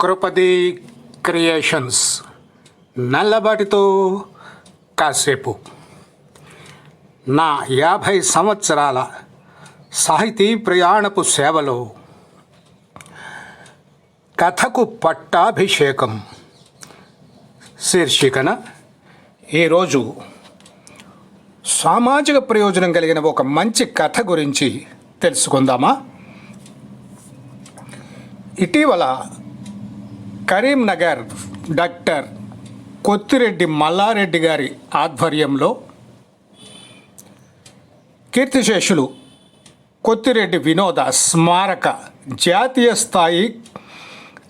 కృపది creations. నల్లబాటితో కాసేపు. నా యాభై సంవత్సరాల సాహితీ ప్రయాణపు సేవలో కథకు పట్టాభిషేకం. శీర్షికన ఈరోజు సామాజిక ప్రయోజనం కలిగిన ఒక మంచి కథ గురించి తెలుసుకుందామా? ఇటీవల కరీంనగర్ డాక్టర్ కొత్తిరెడ్డి మల్లారెడ్డి గారి ఆధ్వర్యంలో కీర్తిశేషులు కొత్తిరెడ్డి వినోద స్మారక జాతీయ స్థాయి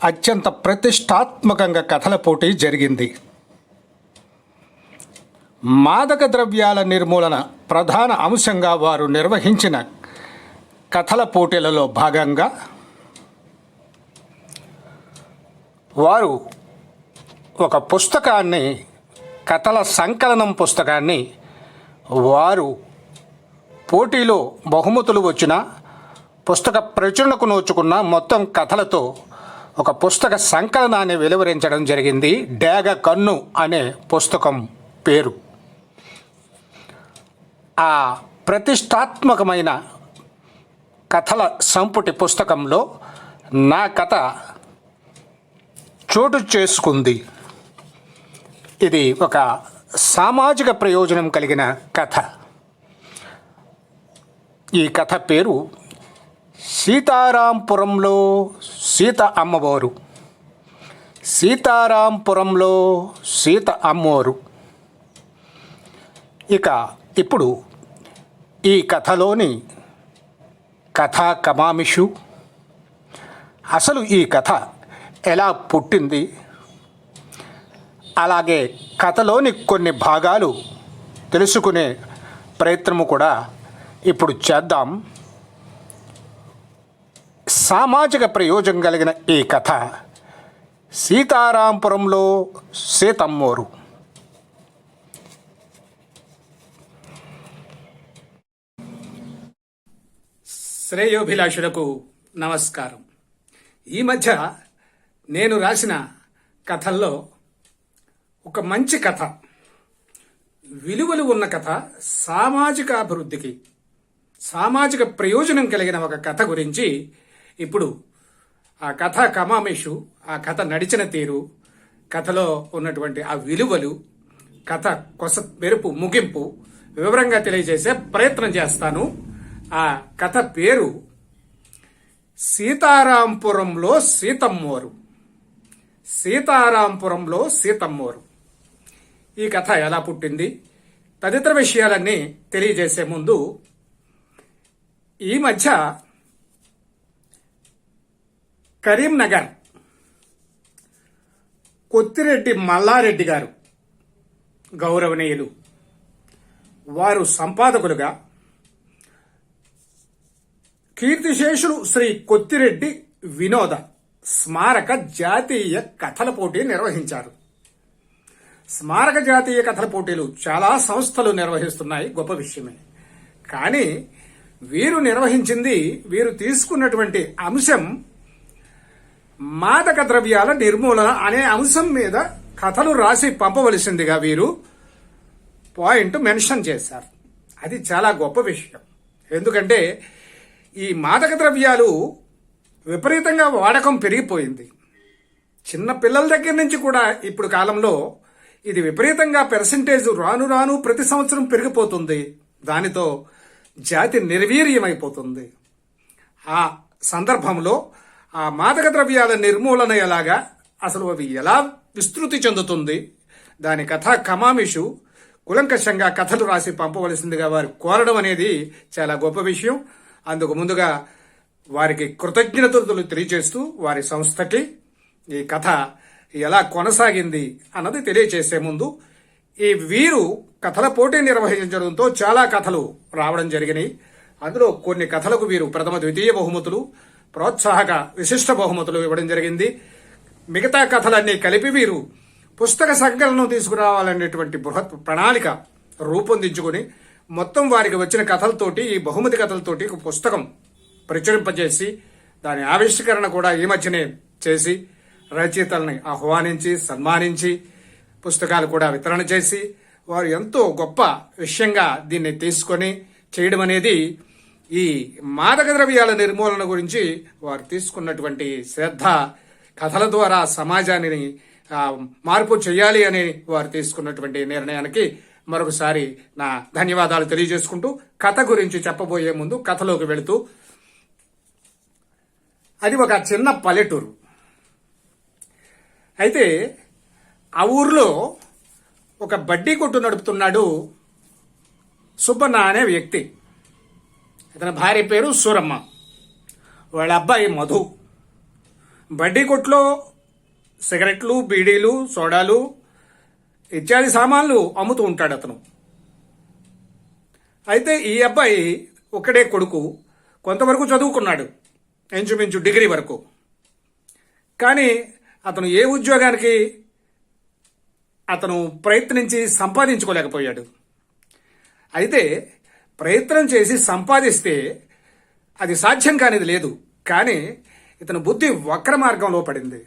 అత్యంత ప్రతిష్టాత్మకంగా కథల పోటీ జరిగింది. మాదక ద్రవ్యాల నిర్మూలన ప్రధాన అంశంగా వారు నిర్వహించిన కథల పోటీలలో భాగంగా వారు ఒక పుస్తకాన్ని కథల సంకలనం పుస్తకాన్ని వారు పోటీలో బహుమతులు వచ్చిన పుస్తక ప్రచురణకు నోచుకున్న మొత్తం కథలతో ఒక పుస్తక సంకలనాన్ని వెలువరించడం జరిగింది. డేగ కన్ను అనే పుస్తకం పేరు. ఆ ప్రతిష్టాత్మకమైన కథల సంపుటి పుస్తకంలో నా కథ చోటు చేసుకుంది. ఇది ఒక సామాజిక ప్రయోజనం కలిగిన కథ. ఈ కథ పేరు సీతారాంపురంలో సీత అమ్మవారు. సీతారాంపురంలో సీత అమ్మవారు. ఇక ఇప్పుడు ఈ కథలోని కథా కమామిషు అసలు ఈ కథ ఎలా పుట్టింది? అలాగే కథలోని కొన్ని భాగాలు తెలుసుకునే ప్రయత్నము కూడా ఇప్పుడు చేద్దాం. సామాజిక ప్రయోజనం కలిగిన ఈ కథ సీతారాంపురంలో సీతమ్మోరు. శ్రేయోభిలాషులకు నమస్కారం. ఈ మధ్య నేను రాసిన కథల్లో ఒక మంచి కథ విలువలు ఉన్న కథ సామాజిక అభివృద్ధికి సామాజిక ప్రయోజనం కలిగిన ఒక కథ గురించి ఇప్పుడు ఆ కథ కమామేషు ఆ కథ నడిచిన తీరు కథలో ఉన్నటువంటి ఆ విలువలు కథ కొస మెరుపు ముగింపు వివరంగా తెలియజేసే ప్రయత్నం చేస్తాను. ఆ కథ పేరు సీతారాంపురంలో సీతమ్మోరు. సీతారాంపురంలో సీతమ్మోరు. ఈ కథ ఎలా పుట్టింది? తదితర విషయాలన్నీ తెలియజేసే ముందు ఈ మధ్య కరీంనగర్ కొత్తిరెడ్డి మల్లారెడ్డి గారు గౌరవనీయులు. వారు సంపాదకులుగా కీర్తిశేషులు శ్రీ కొత్తిరెడ్డి వినోద స్మారక జాతీయ కథల పోటీ నిర్వహించారు. స్మారక జాతీయ కథల పోటీలు చాలా సంస్థలు నిర్వహిస్తున్నాయి గొప్ప విషయమే. కానీ వీరు నిర్వహించింది వీరు తీసుకున్నటువంటి అంశం మాదక ద్రవ్యాల నిర్మూలన అనే అంశం మీద కథలు రాసి పంపవలసిందిగా వీరు పాయింట్ మెన్షన్ చేశారు. అది చాలా గొప్ప విషయం. ఎందుకంటే ఈ మాదక ద్రవ్యాలు విపరీతంగా వాడకం పెరిగిపోయింది. చిన్న పిల్లల దగ్గర నుంచి కూడా ఇప్పుడు కాలంలో ఇది విపరీతంగా పెర్సంటేజ్ రాను రాను ప్రతి సంవత్సరం పెరిగిపోతుంది. దానితో జాతి నిర్వీర్యమైపోతుంది. ఆ సందర్భంలో ఆ మాదక ద్రవ్యాల నిర్మూలన ఎలాగా అసలు అవి ఎలా విస్తృతి చెందుతుంది? దాని కథ కమామిషు కులంకషంగా కథలు రాసి పంపవలసిందిగా వారు కోరడం అనేది చాలా గొప్ప విషయం. అందుకు ముందుగా వారికి కృతజ్ఞతలు తెలియజేస్తూ వారి సంస్థకి ఈ కథ ఎలా కొనసాగింది అన్నది తెలియజేసే ముందు ఈ వీరు కథల పోటీ నిర్వహించడంతో చాలా కథలు రావడం జరిగినాయి. అందులో కొన్ని కథలకు వీరు ప్రథమ ద్వితీయ బహుమతులు ప్రోత్సాహక విశిష్ట బహుమతులు ఇవ్వడం జరిగింది. మిగతా కథలన్నీ కలిపి వీరు పుస్తక సంకలనం తీసుకురావాలనేటువంటి బృహత్ ప్రణాళిక రూపొందించుకుని మొత్తం వారికి వచ్చిన కథలతోటి ఈ బహుమతి కథలతోటి ఒక పుస్తకం ప్రచురింపజేసి దాని ఆవిష్కరణ కూడా ఈ మధ్యనే చేసి రచయితల్ని ఆహ్వానించి సన్మానించి పుస్తకాలు కూడా వితరణ చేసి వారు ఎంతో గొప్ప విషయంగా దీన్ని తీసుకొని చేయడం అనేది ఈ మాదక ద్రవ్యాల నిర్మూలన గురించి వారు తీసుకున్నటువంటి శ్రద్ధ కథల ద్వారా సమాజాన్ని మార్పు చేయాలి అని వారు తీసుకున్నటువంటి నిర్ణయానికి మరొకసారి నా ధన్యవాదాలు తెలియజేసుకుంటూ కథ గురించి చెప్పబోయే ముందు కథలోకి వెళుతూ అది ఒక చిన్న పల్లెటూరు. అయితే ఆ ఊర్లో ఒక బడ్డీ కొట్టు నడుపుతున్నాడు సుబ్బన్న అనే వ్యక్తి. అతని భార్య పేరు సూరమ్మ. వాళ్ళ అబ్బాయి మధు. బడ్డీ కొట్లో సిగరెట్లు బీడీలు సోడాలు ఇత్యాది సామాన్లు అమ్ముతూ ఉంటాడు అతను. అయితే ఈ అబ్బాయి ఒకడే కొడుకు. కొంతవరకు చదువుకున్నాడు. ఇంచుమించు డిగ్రీ వరకు. కానీ అతను ఏ ఉద్యోగానికి అతను ప్రయత్నించి సంపాదించుకోలేకపోయాడు. అయితే ప్రయత్నం చేసి సంపాదిస్తే అది సాధ్యం కానిది లేదు. కానీ ఇతని బుద్ధి వక్ర మార్గంలో పడింది.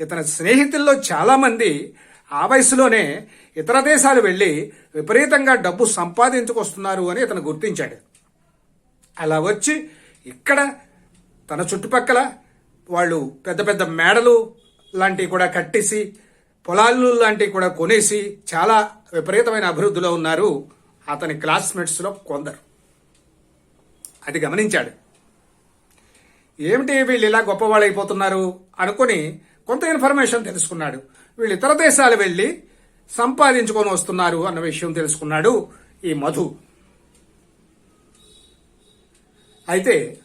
ఇతని స్నేహితుల్లో చాలామంది ఆ వయసులోనే ఇతర దేశాలు వెళ్ళి విపరీతంగా డబ్బు సంపాదించుకొస్తున్నారు అని ఇతను గుర్తించాడు. అలా వచ్చి ఇక్కడ తన చుట్టుపక్కల వాళ్ళు పెద్ద పెద్ద మేడలు లాంటివి కూడా కట్టేసి పొలాలు లాంటివి కూడా కొనేసి చాలా విపరీతమైన అభివృద్ధిలో ఉన్నారు అతని క్లాస్మేట్స్లో కొందరు. అది గమనించాడు. ఏమిటి వీళ్ళు ఇలా గొప్పవాళ్ళు అయిపోతున్నారు అనుకుని కొంత ఇన్ఫర్మేషన్ తెలుసుకున్నాడు. వీళ్ళు ఇతర దేశాలు వెళ్ళి సంపాదించుకొని వస్తున్నారు అన్న విషయం తెలుసుకున్నాడు ఈ మధు. అయితే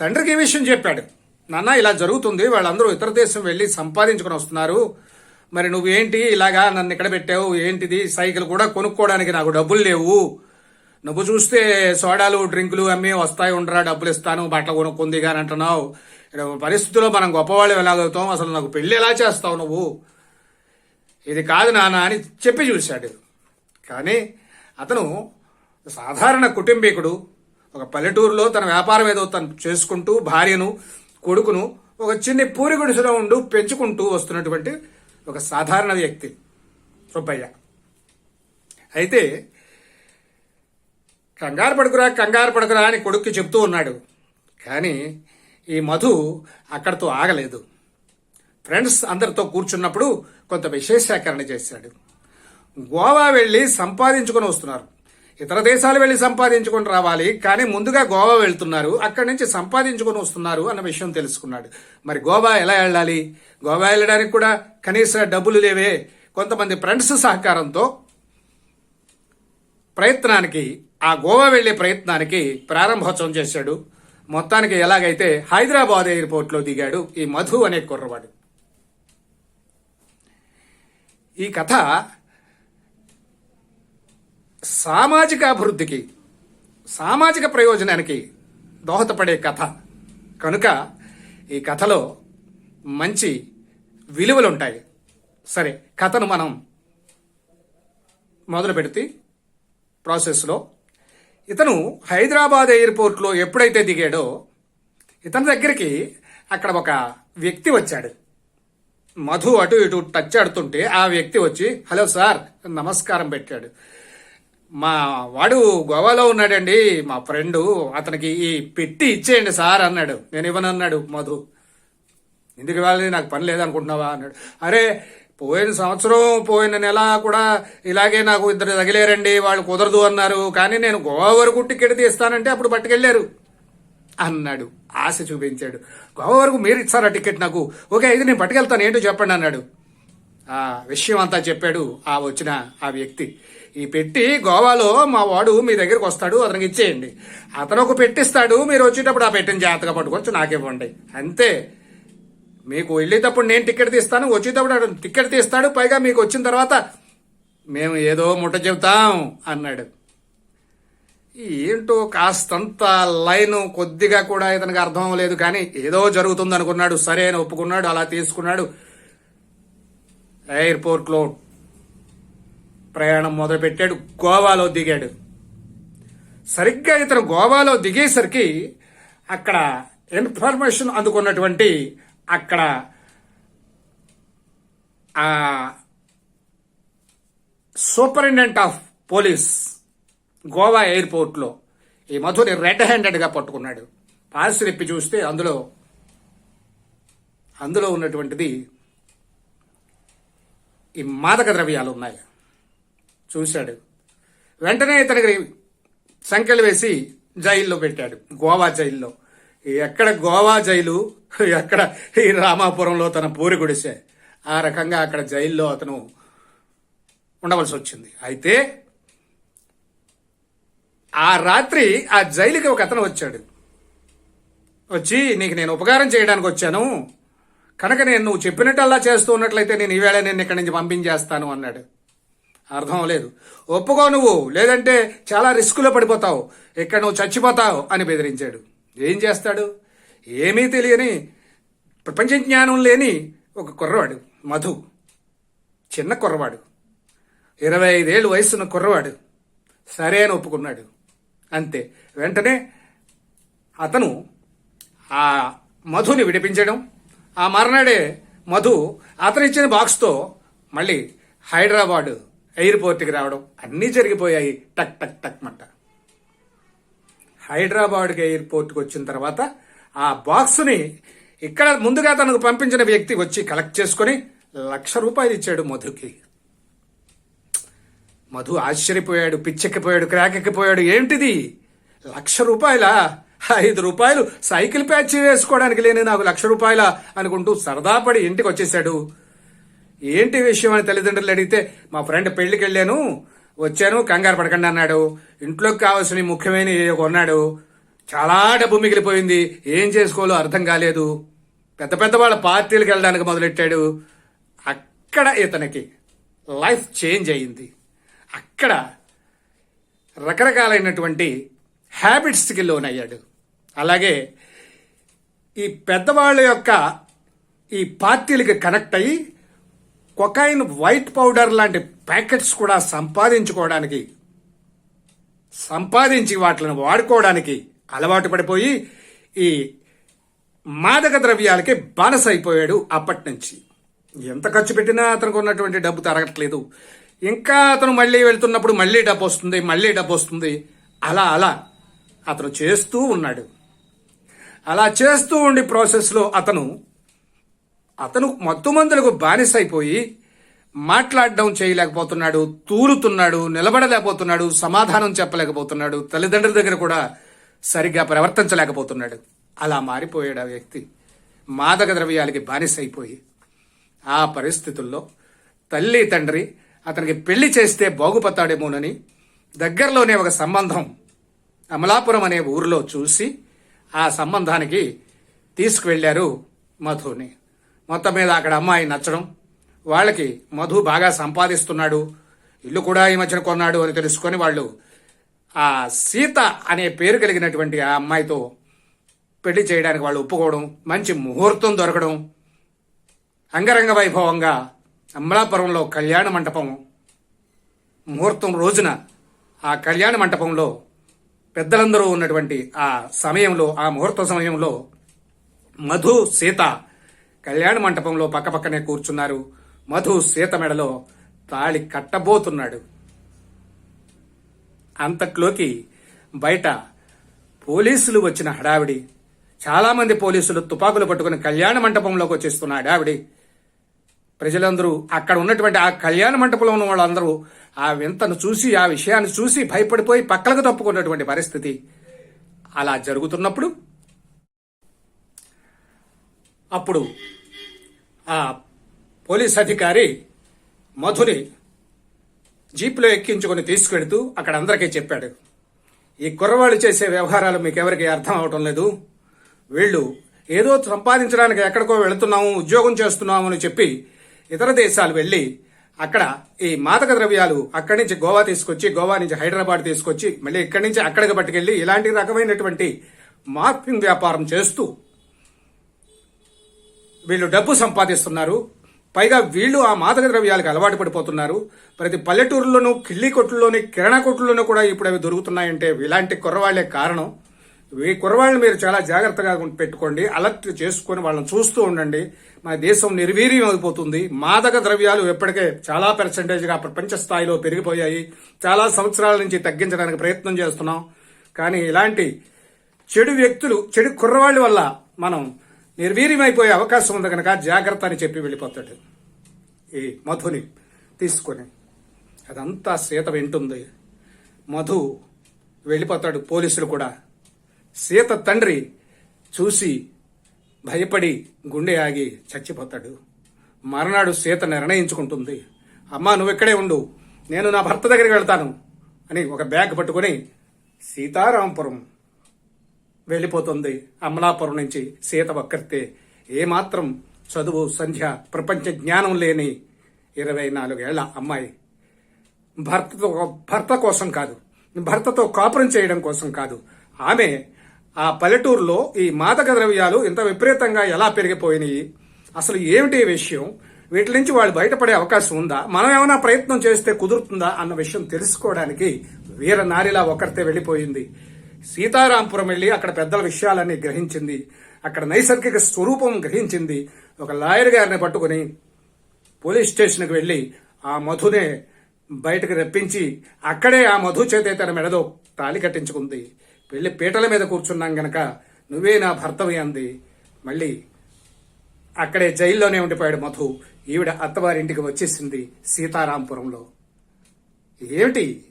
తండ్రికి ఈ విషయం చెప్పాడు? నాన్న ఇలా జరుగుతుంది. వాళ్ళందరూ ఇతర దేశం వెళ్ళి సంపాదించుకొని వస్తున్నారు. మరి నువ్వేంటి ఇలాగా నన్ను ఇక్కడ పెట్టావు? ఏంటిది? సైకిల్ కూడా కొనుక్కోవడానికి నాకు డబ్బులు లేవు. నువ్వు చూస్తే సోడాలు డ్రింకులు అమ్మి వస్తాయి. ఉండరా డబ్బులు ఇస్తాను. బట్టలు కొనుక్కుంది కానీ అంటున్నావు. పరిస్థితుల్లో మనం గొప్పవాళ్ళు ఎలాగవుతాం? అసలు నాకు పెళ్ళి ఎలా చేస్తావు నువ్వు? ఇది కాదు నాన్న అని చెప్పి చూశాడు. కానీ అతను సాధారణ కుటుంబీకుడు. ఒక పల్లెటూరులో తన వ్యాపారం ఏదో తను చేసుకుంటూ భార్యను కొడుకును ఒక చిన్న పూరి గుడిసెలో ఉండు పెంచుకుంటూ వస్తున్నటువంటి ఒక సాధారణ వ్యక్తి సుబ్బయ్య అయితే కంగారు పడుకురా కంగారు పడుకురా అని కొడుక్కి చెప్తూ ఉన్నాడు. కానీ ఈ మధు అక్కడితో ఆగలేదు. ఫ్రెండ్స్ అందరితో కూర్చున్నప్పుడు కొంత విశేషీకరణ చేశాడు. గోవా వెళ్ళి సంపాదించుకొని వస్తున్నారు. ఇతర దేశాలు వెళ్ళి సంపాదించుకొని రావాలి కానీ ముందుగా గోవా వెళ్తున్నారు అక్కడి నుంచి సంపాదించుకొని వస్తున్నారు అన్న విషయం తెలుసుకున్నాడు. మరి గోవా ఎలా వెళ్ళాలి? గోవా వెళ్ళడానికి కూడా కనీస డబ్బులు లేవే. కొంతమంది ఫ్రెండ్స్ సహకారంతో ప్రయత్నానికి ఆ గోవా వెళ్ళే ప్రయత్నానికి ప్రారంభోత్సవం చేశాడు. మొత్తానికి ఎలాగైతే హైదరాబాద్ ఎయిర్పోర్ట్లో దిగాడు ఈ మధు అనే కుర్రవాడు. ఈ కథ సామాజిక అభివృద్ధికి సామాజిక ప్రయోజనానికి దోహదపడే కథ. కనుక ఈ కథలో మంచి విలువలు ఉంటాయి సరే కథను మనం మొదలు పెడితే ప్రాసెస్లో. ఇతను హైదరాబాద్ ఎయిర్పోర్ట్లో ఎప్పుడైతే దిగాడో ఇతని దగ్గరికి అక్కడ ఒక వ్యక్తి వచ్చాడు. మధు అటు ఇటు టచ్ ఆడుతుంటే ఆ వ్యక్తి వచ్చి హలో సార్ నమస్కారం పెట్టాడు. మా వాడు గోవాలో ఉన్నాడండి మా ఫ్రెండు. అతనికి ఈ పెట్టి ఇచ్చేయండి సార్ అన్నాడు. నేను ఇవ్వనన్నాడు మధు. ఎందుకు ఇవ్వాలి? నాకు పని లేదనుకుంటున్నావా అన్నాడు. అరే పోయిన సంవత్సరం పోయిన నెల కూడా ఇలాగే నాకు ఇద్దరు తగిలేరండి వాళ్ళు కుదరదు అన్నారు. కానీ నేను గోవా వరకు టికెట్ తీస్తానంటే అప్పుడు పట్టుకెళ్ళారు అన్నాడు. ఆశ చూపించాడు. గోవా వరకు మీరు ఇచ్చారా టికెట్ నాకు? ఓకే అయితే నేను పట్టుకెళ్తాను. ఏంటో చెప్పండి అన్నాడు. ఆ విషయం అంతా చెప్పాడు ఆ వచ్చిన ఆ వ్యక్తి. ఈ పెట్టి గోవాలో మా వాడు మీ దగ్గరికి వస్తాడు అతనికి ఇచ్చేయండి. అతను ఒక పెట్టిస్తాడు మీరు వచ్చేటప్పుడు ఆ పెట్టిన జాగ్రత్తగా పట్టుకొచ్చి నాకివ్వండి అంతే. మీకు వెళ్ళేటప్పుడు నేను టికెట్ తీస్తాను వచ్చేటప్పుడు అతను టికెట్ తీస్తాడు పైగా మీకు వచ్చిన తర్వాత మేము ఏదో ముట్ట చెబుతాం అన్నాడు. ఏంటో కాస్తంత లైన్ కొద్దిగా కూడా ఇతనికి అర్థం లేదు కానీ ఏదో జరుగుతుంది అనుకున్నాడు సరే అని ఒప్పుకున్నాడు అలా తీసుకున్నాడు. ఎయిర్పోర్ట్లో ప్రయాణం మొదలుపెట్టాడు. గోవాలో దిగాడు. సరిగ్గా ఇతను గోవాలో దిగేసరికి అక్కడ ఇన్ఫర్మేషన్ అందుకున్నటువంటి అక్కడ సూపరింటెండెంట్ ఆఫ్ పోలీస్ గోవా ఎయిర్పోర్ట్లో ఈ మధుని రెడ్ హ్యాండెడ్గా పట్టుకున్నాడు. పాస్ రిప్పి చూస్తే అందులో అందులో ఉన్నటువంటిది ఈ మాదక ద్రవ్యాలు ఉన్నాయి. చూశాడు. వెంటనే ఇతనికి సంఖ్యలు వేసి జైల్లో పెట్టాడు. గోవా జైల్లో. ఎక్కడ గోవా జైలు ఎక్కడ ఈ రామాపురంలో తన పూరి గుడిసే ఆ రకంగా అక్కడ జైల్లో అతను ఉండవలసి వచ్చింది. అయితే ఆ రాత్రి ఆ జైలుకి ఒక అతను వచ్చాడు. వచ్చి నీకు నేను ఉపకారం చేయడానికి వచ్చాను. కనుక నేను నువ్వు చెప్పినట్టు అలా చేస్తూ ఉన్నట్లయితే నేను ఈవేళ నేను ఇక్కడి నుంచి పంపించేస్తాను అన్నాడు. అర్థం లేదు ఒప్పుకో నువ్వు లేదంటే చాలా రిస్కులో పడిపోతావు. ఇక్కడ నువ్వు చచ్చిపోతావు అని బెదిరించాడు. ఏం చేస్తాడు? ఏమీ తెలియని ప్రపంచ జ్ఞానం లేని ఒక కుర్రవాడు మధు. చిన్న కుర్రవాడు. ఇరవై ఐదేళ్ళు వయసున్న కుర్రవాడు. సరే అని ఒప్పుకున్నాడు. అంతే. వెంటనే అతను ఆ మధుని విడిపించడం ఆ మర్నాడే మధు అతను ఇచ్చిన బాక్స్తో మళ్ళీ హైదరాబాద్ ఎయిర్పోర్ట్కి రావడం అన్నీ జరిగిపోయాయి. టక్ టక్ టక్ మంట. హైదరాబాద్కి ఎయిర్పోర్ట్కి వచ్చిన తర్వాత ఆ బాక్స్ని ఇక్కడ ముందుగా తనకు పంపించిన వ్యక్తి వచ్చి కలెక్ట్ చేసుకొని లక్ష రూపాయలు ఇచ్చాడు మధుకి. మధు ఆశ్చర్యపోయాడు పిచ్చెక్కిపోయాడు క్రాకెక్కిపోయాడు. ఏంటిది? లక్ష రూపాయల? ఐదు రూపాయలు సైకిల్ ప్యాచ్ వేసుకోవడానికి లేని నాకు లక్ష రూపాయల అనుకుంటూ సరదాపడి ఇంటికి వచ్చేసాడు ఏంటి విషయం అని తల్లిదండ్రులు అడిగితే మా ఫ్రెండ్ పెళ్ళికి వెళ్ళాను వచ్చాను కంగారు పడకండి అన్నాడు. ఇంట్లోకి కావాల్సిన ముఖ్యమైన కొన్నాడు. చాలా డబ్బు మిగిలిపోయింది. ఏం చేసుకోవాలో అర్థం కాలేదు. పెద్ద పెద్ద వాళ్ళ పార్టీలకు వెళ్ళడానికి మొదలెట్టాడు. అక్కడ ఇతనికి లైఫ్ చేంజ్ అయింది. అక్కడ రకరకాలైనటువంటి హ్యాబిట్స్కి లోనయ్యాడు. అలాగే ఈ పెద్దవాళ్ళ యొక్క ఈ పార్టీలకి కనెక్ట్ అయ్యి కొకాయిన్ వైట్ పౌడర్ లాంటి ప్యాకెట్స్ కూడా సంపాదించుకోవడానికి సంపాదించి వాటిని వాడుకోవడానికి అలవాటు పడిపోయి ఈ మాదక ద్రవ్యాలకి బానిస అయిపోయాడు అప్పటి నుంచి. ఎంత ఖర్చు పెట్టినా అతనికి ఉన్నటువంటి డబ్బు తరగట్లేదు. ఇంకా అతను మళ్ళీ వెళ్తున్నప్పుడు మళ్ళీ డబ్బు వస్తుంది మళ్ళీ డబ్బు వస్తుంది. అలా అలా అతను చేస్తూ ఉన్నాడు. అలా చేస్తూ ఉండి ప్రాసెస్లో అతను అతను మత్తు మందులకు బానిస అయిపోయి మాట్లాడడం చేయలేకపోతున్నాడు తూలుతున్నాడు నిలబడలేకపోతున్నాడు సమాధానం చెప్పలేకపోతున్నాడు తల్లిదండ్రుల దగ్గర కూడా సరిగ్గా ప్రవర్తించలేకపోతున్నాడు. అలా మారిపోయాడు ఆ వ్యక్తి. మాదక ద్రవ్యాలకి బానిస అయిపోయి ఆ పరిస్థితుల్లో తల్లి తండ్రి అతనికి పెళ్ళి చేస్తే బాగుపడతాడేమోనని దగ్గరలోనే ఒక సంబంధం అమలాపురం అనే ఊరిలో చూసి ఆ సంబంధానికి తీసుకువెళ్ళారు మధుని. మొత్తం మీద అక్కడ అమ్మాయి నచ్చడం వాళ్ళకి మధు బాగా సంపాదిస్తున్నాడు ఇల్లు కూడా ఈ మధ్యన కొన్నాడు అని తెలుసుకొని వాళ్ళు ఆ సీత అనే పేరు కలిగినటువంటి ఆ అమ్మాయితో పెళ్ళి చేయడానికి వాళ్ళు ఒప్పుకోవడం మంచి ముహూర్తం దొరకడం అంగరంగ వైభవంగా అమలాపురంలో కళ్యాణ మంటపం ముహూర్తం రోజున ఆ కళ్యాణ మంటపంలో పెద్దలందరూ ఉన్నటువంటి ఆ సమయంలో ఆ ముహూర్త సమయంలో మధు సీత కళ్యాణ మంటపంలో పక్కపక్కనే కూర్చున్నారు. మధు సీత మెడలో తాళి కట్టబోతున్నాడు. అంతట్లోకి బయట పోలీసులు వచ్చిన హడావిడి. చాలామంది పోలీసులు తుపాకులు పట్టుకుని కళ్యాణ మంటపంలోకి వచ్చేస్తున్న హడావిడి. ప్రజలందరూ అక్కడ ఉన్నటువంటి ఆ కళ్యాణ మంటపంలో ఉన్న వాళ్ళందరూ ఆ వింతను చూసి ఆ విషయాన్ని చూసి భయపడిపోయి పక్కలకు తప్పుకున్నటువంటి పరిస్థితి అలా జరుగుతున్నప్పుడు అప్పుడు ఆ పోలీస్ అధికారి మధుని జీప్లో ఎక్కించుకొని తీసుకెడుతూ అక్కడ అందరికీ చెప్పాడు. ఈ కుర్రవాళ్ళు చేసే వ్యవహారాలు మీకెవరికి అర్థం అవటం లేదు. వీళ్ళు ఏదో సంపాదించడానికి ఎక్కడికో వెళుతున్నాము ఉద్యోగం చేస్తున్నాము అని చెప్పి ఇతర దేశాలు వెళ్ళి అక్కడ ఈ మాదక ద్రవ్యాలు అక్కడి నుంచి గోవా తీసుకొచ్చి గోవా నుంచి హైదరాబాద్ తీసుకొచ్చి మళ్ళీ ఇక్కడి నుంచి అక్కడికి పట్టుకెళ్ళి ఇలాంటి రకమైనటువంటి మార్పింగ్ వ్యాపారం చేస్తూ వీళ్ళు డబ్బు సంపాదిస్తున్నారు. పైగా వీళ్ళు ఆ మాదక ద్రవ్యాలకు అలవాటు పడిపోతున్నారు. ప్రతి పల్లెటూరులోనూ కిళ్ళి కొట్టుల్లోని కిరాణా కొట్టుల్లోనూ కూడా ఇప్పుడు అవి దొరుకుతున్నాయంటే ఇలాంటి కుర్రవాళ్ళే కారణం. ఈ కుర్రవాళ్ళని మీరు చాలా జాగ్రత్తగా పెట్టుకోండి అలర్ట్ చేసుకొని వాళ్ళని చూస్తూ ఉండండి. మన దేశం నిర్వీర్యం అయిపోతుంది. మాదక ద్రవ్యాలు ఎప్పటికే చాలా percentage గా ప్రపంచ స్థాయిలో పెరిగిపోయాయి. చాలా సంవత్సరాల నుంచి తగ్గించడానికి ప్రయత్నం చేస్తున్నాం. కానీ ఇలాంటి చెడు వ్యక్తులు చెడు కుర్రవాళ్ళ వల్ల మనం నిర్వీర్యమైపోయే అవకాశం ఉంది కనుక జాగ్రత్త అని చెప్పి వెళ్ళిపోతాడు. ఈ మధుని తీసుకొని. అదంతా సీత వింటుంది. మధు వెళ్ళిపోతాడు. పోలీసులు కూడా. సీత తండ్రి చూసి భయపడి గుండె ఆగి చచ్చిపోతాడు. మర్నాడు సీత నిర్ణయించుకుంటుంది. అమ్మా నువ్వు ఇక్కడే ఉండు. నేను నా భర్త దగ్గరికి వెళ్తాను. అని ఒక బ్యాగ్ పట్టుకొని సీతారాంపురం వెళ్ళిపోతుంది. అమలాపురం నుంచి సీత ఒక్కరితే ఏమాత్రం చదువు సంధ్య ప్రపంచ జ్ఞానం లేని ఇరవై నాలుగేళ్ళ అమ్మాయి భర్తతో భర్త కోసం కాదు భర్తతో కాపురం చేయడం కోసం కాదు. ఆమె ఆ పల్లెటూరులో ఈ మాదక ద్రవ్యాలు ఇంత విపరీతంగా ఎలా పెరిగిపోయినాయి? అసలు ఏమిటి విషయం? వీటి నుంచి వాళ్ళు బయటపడే అవకాశం ఉందా? మనం ఏమైనా ప్రయత్నం చేస్తే కుదురుతుందా అన్న విషయం తెలుసుకోవడానికి వీర నారిలా ఒకరితే వెళ్ళిపోయింది. సీతారాంపురం వెళ్ళి అక్కడ పెద్దల విషయాలన్నీ గ్రహించింది. అక్కడ నైసర్గిక స్వరూపం గ్రహించింది. ఒక లాయర్ గారిని పట్టుకుని పోలీస్ స్టేషన్కి వెళ్ళి ఆ మధునే బయటకు రప్పించి అక్కడే ఆ మధు చేతే తన మెడలో తాళి కట్టించుకుంది. వెళ్ళి పీటల మీద కూర్చున్నాం గనక నువ్వే నా భర్తవి అంది. మళ్ళీ అక్కడే జైల్లోనే ఉండిపోయాడు మధు. ఈవిడ అత్తవారింటికి వచ్చేసింది సీతారాంపురంలో. ఏమిటి?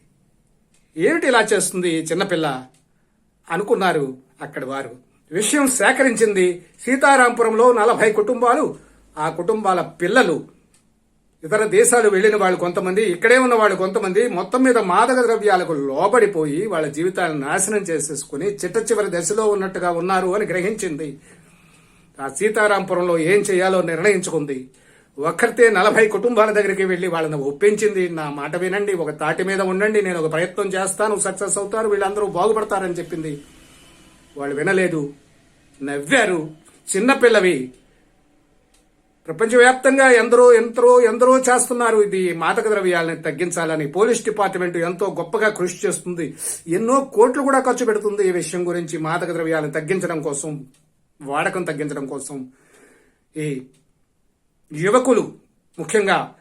ఏమిటి ఇలా చేస్తుంది ఈ చిన్నపిల్ల? అనుకున్నారు అక్కడి వారు. విషయం సేకరించింది సీతారాంపురంలో నలభై కుటుంబాలు. ఆ కుటుంబాల పిల్లలు ఇతర దేశాలు వెళ్ళిన వాళ్ళు కొంతమంది ఇక్కడే ఉన్న వాళ్ళు కొంతమంది మొత్తం మీద మాదక ద్రవ్యాలకు లోబడిపోయి వాళ్ళ జీవితాలను నాశనం చేసేసుకుని చిట్ట చివరి దశలో ఉన్నట్టుగా ఉన్నారు అని గ్రహించింది. ఆ సీతారాంపురంలో ఏం చేయాలో నిర్ణయించుకుంది. ఒక్కరితే నలభై కుటుంబాల దగ్గరికి వెళ్ళి వాళ్ళని ఒప్పించింది. నా మాట వినండి ఒక తాటి మీద ఉండండి నేను ఒక ప్రయత్నం చేస్తాను సక్సెస్ అవుతారు వీళ్ళందరూ బాగుపడతారని చెప్పింది. వాళ్ళు వినలేదు. నవ్వారు. చిన్నపిల్లవి ప్రపంచవ్యాప్తంగా ఎందరో ఎందరో ఎందరో చేస్తున్నారు. ఇది మాదక ద్రవ్యాలని తగ్గించాలని పోలీస్ డిపార్ట్మెంట్ ఎంతో గొప్పగా కృషి చేస్తుంది. ఎన్నో కోట్లు కూడా ఖర్చు పెడుతుంది ఈ విషయం గురించి మాదక ద్రవ్యాలను తగ్గించడం కోసం వాడకం తగ్గించడం కోసం. ఈ యువకులు ముఖ్యంగా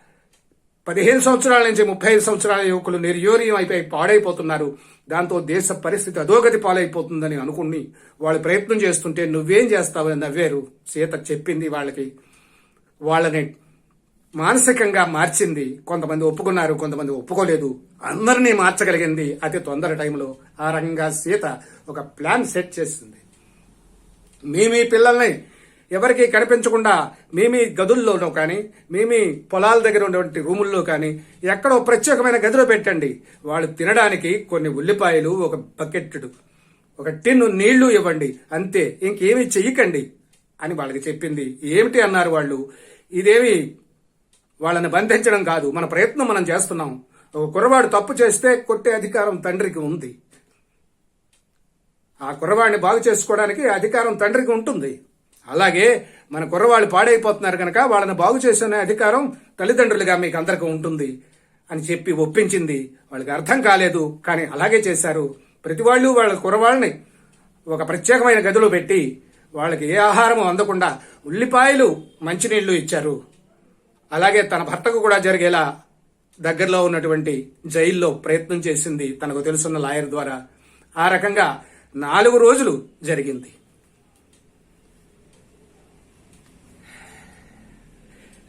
పదిహేను సంవత్సరాల నుంచి ముప్పై ఐదు సంవత్సరాల యువకులు నిర్యోర్యం అయిపోయి పాడైపోతున్నారు. దాంతో దేశ పరిస్థితి అధోగతి పాలైపోతుందని అనుకుని వాళ్ళు ప్రయత్నం చేస్తుంటే నువ్వేం చేస్తావని నవ్వారు. సీత చెప్పింది వాళ్ళకి. వాళ్ళని మానసికంగా మార్చింది. కొంతమంది ఒప్పుకున్నారు కొంతమంది ఒప్పుకోలేదు. అందరినీ మార్చగలిగింది అతి తొందర టైంలో ఆ రకంగా సీత ఒక ప్లాన్ సెట్ చేసింది. మీ మీ పిల్లల్ని ఎవరికి కనిపించకుండా మీ మీ గదుల్లోనో కానీ మీ మీ పొలాల దగ్గర ఉన్నటువంటి రూముల్లో కానీ ఎక్కడో ప్రత్యేకమైన గదిలో పెట్టండి. వాళ్ళు తినడానికి కొన్ని ఉల్లిపాయలు ఒక బకెట్టుడు ఒక టిన్ను నీళ్ళు ఇవ్వండి. అంతే ఇంకేమీ చెయ్యకండి అని వాళ్ళకి చెప్పింది. ఏమిటి అన్నారు వాళ్ళు? ఇదేమి వాళ్ళని బంధించడం కాదు. మన ప్రయత్నం మనం చేస్తున్నాం. ఒక కుర్రవాడు తప్పు చేస్తే కొట్టే అధికారం తండ్రికి ఉంది. ఆ కుర్రవాడిని బాగు చేసుకోవడానికి అధికారం తండ్రికి ఉంటుంది. అలాగే మన కుర్రవాళ్ళు పాడైపోతున్నారు కనుక వాళ్ళని బాగు చేసే అధికారం తల్లిదండ్రులుగా మీకు అందరికీ ఉంటుంది అని చెప్పి ఒప్పించింది. వాళ్ళకి అర్థం కాలేదు కానీ అలాగే చేశారు. ప్రతి వాళ్ళు వాళ్ళ కుర్రవాళ్ళని ఒక ప్రత్యేకమైన గదిలో పెట్టి వాళ్ళకి ఏ ఆహారం అందకుండా ఉల్లిపాయలు మంచినీళ్ళు ఇచ్చారు. అలాగే తన భర్తకు కూడా జరిగేలా దగ్గరలో ఉన్నటువంటి జైల్లో ప్రయత్నం చేసింది తనకు తెలుసున్న లాయర్ ద్వారా. ఆ రకంగా నాలుగు రోజులు జరిగింది.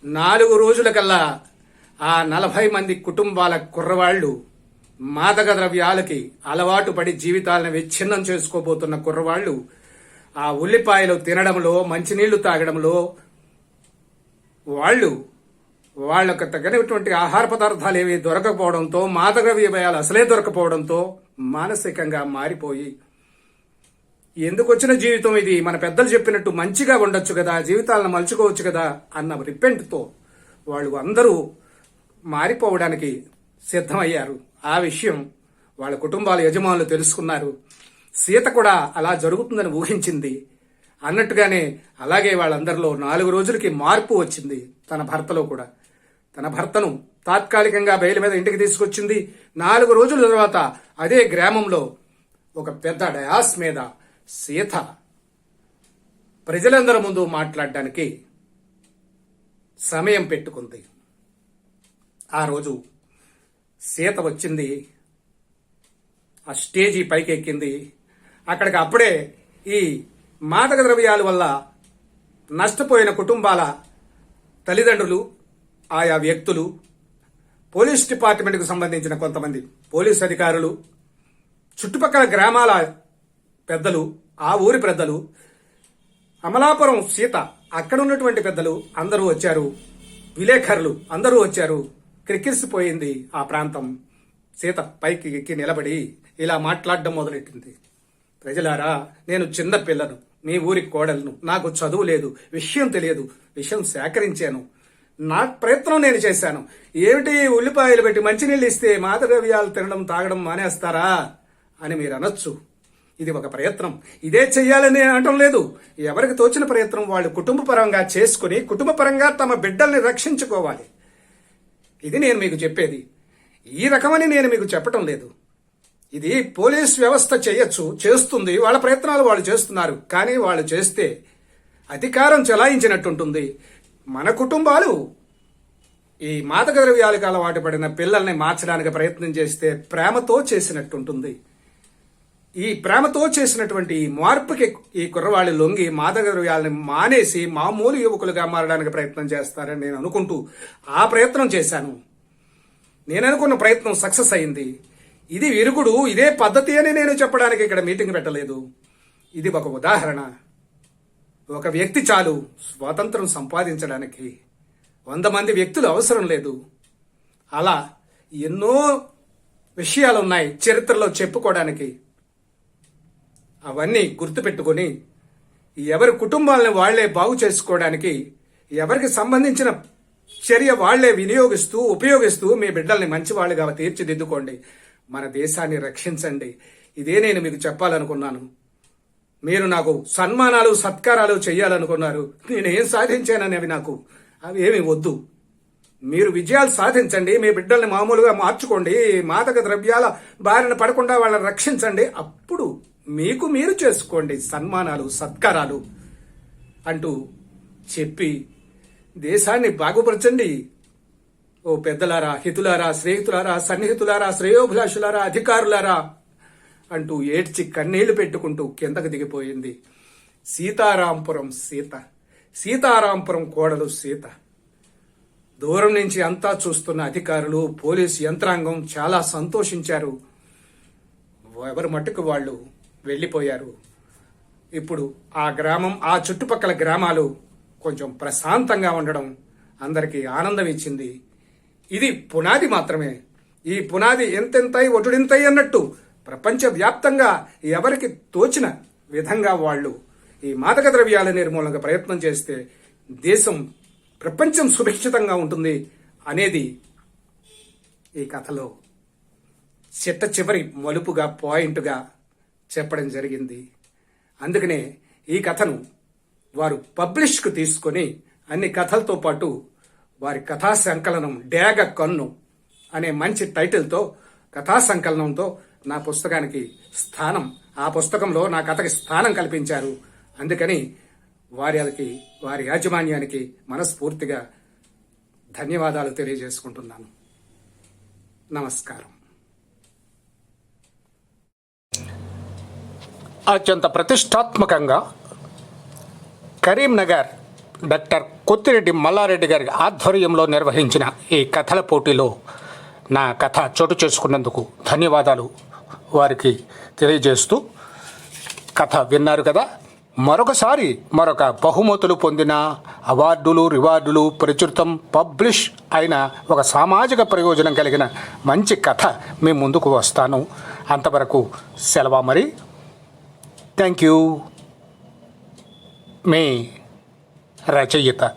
నాలుగు రోజులకల్లా ఆ నలభై మంది కుటుంబాల కుర్రవాళ్ళు మాదక ద్రవ్యాలకి అలవాటు పడి జీవితాలను విచ్ఛిన్నం చేసుకోబోతున్న కుర్రవాళ్ళు ఆ ఉల్లిపాయలు తినడంలో మంచినీళ్ళు తాగడంలో వాళ్ళు వాళ్ళకు తగినటువంటి ఆహార పదార్థాలు ఏవి దొరకకపోవడంతో మాదక అసలే దొరకపోవడంతో మానసికంగా మారిపోయి ఎందుకు వచ్చిన జీవితం ఇది? మన పెద్దలు చెప్పినట్టు మంచిగా ఉండొచ్చు కదా జీవితాలను మలుచుకోవచ్చు కదా అన్న రిపెంట్తో వాళ్ళు అందరూ మారిపోవడానికి సిద్ధమయ్యారు. ఆ విషయం వాళ్ళ కుటుంబాల యజమానులు తెలుసుకున్నారు. సీత కూడా అలా జరుగుతుందని ఊహించింది. అన్నట్టుగానే అలాగే వాళ్ళందరిలో నాలుగు రోజులకి మార్పు వచ్చింది తన భర్తలో కూడా. తన భర్తను తాత్కాలికంగా బయలు మీద ఇంటికి తీసుకొచ్చింది. నాలుగు రోజుల తర్వాత అదే గ్రామంలో ఒక పెద్ద డయాస్ మీద సీత ప్రజలందరి ముందు మాట్లాడడానికి సమయం పెట్టుకుంది. ఆ రోజు సీత వచ్చింది. ఆ స్టేజీ పైకి ఎక్కింది అక్కడికి అప్పుడే ఈ మాదక ద్రవ్యాల వల్ల నష్టపోయిన కుటుంబాల తల్లిదండ్రులు ఆయా వ్యక్తులు పోలీస్ డిపార్ట్మెంట్కు సంబంధించిన కొంతమంది పోలీస్ అధికారులు చుట్టుపక్కల గ్రామాల పెద్దలు ఆ ఊరి పెద్దలు అమలాపురం సీత అక్కడ ఉన్నటువంటి పెద్దలు అందరూ వచ్చారు. విలేకరులు అందరూ వచ్చారు. క్రిక్కిసిపోయింది ఆ ప్రాంతం. సీత పైకి ఎక్కి నిలబడి ఇలా మాట్లాడడం మొదలెట్టింది. ప్రజలారా నేను చిన్న పిల్లను మీ ఊరి కోడలను. నాకు చదువు లేదు విషయం తెలియదు విషయం సేకరించాను. నా ప్రయత్నం నేను చేశాను. ఏమిటి ఉల్లిపాయలు పెట్టి మంచినీళ్ళు ఇస్తే మాదగవ్యాలు తినడం తాగడం మానేస్తారా? అని మీరు అనొచ్చు. ఇది ఒక ప్రయత్నం. ఇదే చెయ్యాలని అనటం లేదు. ఎవరికి తోచిన ప్రయత్నం వాళ్ళు కుటుంబ పరంగా చేసుకుని కుటుంబ పరంగా తమ బిడ్డల్ని రక్షించుకోవాలి. ఇది నేను మీకు చెప్పేది. ఈ రకమని నేను మీకు చెప్పటం లేదు. ఇది పోలీస్ వ్యవస్థ చేయొచ్చు చేస్తుంది వాళ్ళ ప్రయత్నాలు వాళ్ళు చేస్తున్నారు కానీ వాళ్ళు చేస్తే అధికారం చెలాయించినట్టుంటుంది. మన కుటుంబాలు ఈ మాదక ద్రవ్యాలకు అలవాటు పడిన పిల్లల్ని మార్చడానికి ప్రయత్నం చేస్తే ప్రేమతో చేసినట్టుంటుంది. ఈ ప్రేమతో చేసినటువంటి ఈ మార్పుకి ఈ కుర్రవాళ్ళు లొంగి మాదక ద్రవ్యాలని మానేసి మామూలు యువకులుగా మారడానికి ప్రయత్నం చేస్తారని నేను అనుకుంటూ ఆ ప్రయత్నం చేశాను. నేను అనుకున్న ప్రయత్నం సక్సెస్ అయింది. ఇది విరుగుడు ఇదే పద్ధతి అని నేను చెప్పడానికి ఇక్కడ మీటింగ్ పెట్టలేదు. ఇది ఒక ఉదాహరణ. ఒక వ్యక్తి చాలు స్వాతంత్రం సంపాదించడానికి వంద మంది వ్యక్తులు అవసరం లేదు. అలా ఎన్నో విషయాలు ఉన్నాయి చరిత్రలో చెప్పుకోవడానికి. అవన్నీ గుర్తుపెట్టుకొని ఎవరి కుటుంబాలను వాళ్ళే బాగు చేసుకోవడానికి ఎవరికి సంబంధించిన చర్య వాళ్ళే వినియోగిస్తూ ఉపయోగిస్తూ మీ బిడ్డల్ని మంచి వాళ్ళుగా తీర్చిదిద్దుకోండి. మన దేశాన్ని రక్షించండి. ఇదే నేను మీకు చెప్పాలనుకున్నాను. మీరు నాకు సన్మానాలు సత్కారాలు చేయాలనుకున్నారు నేనేం సాధించానని అవి నాకు అవి ఏమి వద్దు. మీరు విజయాలు సాధించండి. మీ బిడ్డల్ని మామూలుగా మార్చుకోండి. మాదక ద్రవ్యాల బారిన పడకుండా వాళ్ళని రక్షించండి. అప్పుడు మీకు మీరు చేసుకోండి సన్మానాలు సత్కారాలు అంటూ చెప్పి దేశాన్ని బాగుపరచండి. ఓ పెద్దలారా హితులారా స్నేహితులారా సన్నిహితులారా శ్రేయోభిలాషులారా అధికారులారా అంటూ ఏడ్చి కన్నీళ్ళు పెట్టుకుంటూ కిందకు దిగిపోయింది. సీతారాంపురం సీత. సీతారాంపురం కోడలు సీత. దూరం నుంచి అంతా చూస్తున్న అధికారులు పోలీసు యంత్రాంగం చాలా సంతోషించారు. ఎవరి మట్టుకు వాళ్ళు వెళ్ళిపోయారు? ఇప్పుడు ఆ గ్రామం ఆ చుట్టుపక్కల గ్రామాలు కొంచెం ప్రశాంతంగా ఉండడం అందరికీ ఆనందం ఇచ్చింది. ఇది పునాది మాత్రమే. ఈ పునాది ఎంతెంతై ఒటుడింతై అన్నట్టు ప్రపంచ వ్యాప్తంగా ఎవరికి తోచిన విధంగా వాళ్ళు ఈ మాదక ద్రవ్యాల నిర్మూలనకు ప్రయత్నం చేస్తే దేశం ప్రపంచం సుభిక్షితంగా ఉంటుంది అనేది ఈ కథలో. చిట్ట చివరి మలుపుగా పాయింట్గా చెప్పడం జరిగింది. అందుకనే ఈ కథను వారు పబ్లిష్కు తీసుకొని అన్ని కథలతో పాటు వారి కథా సంకలనం డేగ కన్ను అనే మంచి టైటిల్తో కథా సంకలనంతో నా పుస్తకానికి స్థానం. ఆ పుస్తకంలో నా కథకి స్థానం కల్పించారు. అందుకని వారికి వారి యాజమాన్యానికి మనస్ఫూర్తిగా ధన్యవాదాలు తెలియజేసుకుంటున్నాను. నమస్కారం. అత్యంత ప్రతిష్టాత్మకంగా కరీంనగర్ డాక్టర్ కొత్తిరెడ్డి మల్లారెడ్డి గారి ఆధ్వర్యంలో నిర్వహించిన ఈ కథల పోటీలో నా కథ చోటు చేసుకున్నందుకు ధన్యవాదాలు వారికి తెలియజేస్తూ కథ విన్నారు కదా. మరొకసారి మరొక బహుమతులు పొందిన అవార్డులు రివార్డులు ప్రచురితం పబ్లిష్ అయిన ఒక సామాజిక ప్రయోజనం కలిగిన మంచి కథ మీ ముందుకు వస్తాను. అంతవరకు సెలవా మరి. Thank you. మీ రచయిత.